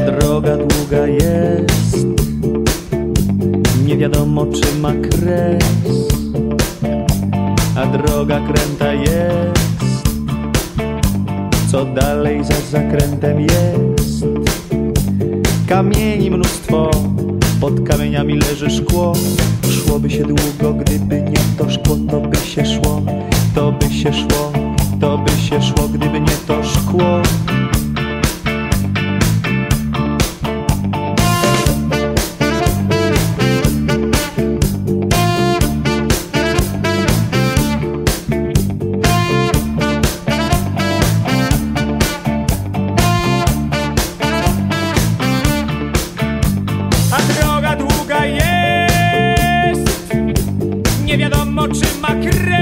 długa jest, nie wiadomo czy ma kres, a droga kręta jest, co dalej za zakrętem jest. Kamieni mnóstwo, pod kamieniami leży szkło, szłoby się długo, gdyby nie to szkło, to by się szło, to by się szło, to by się szło, gdyby nie to szkło. Droga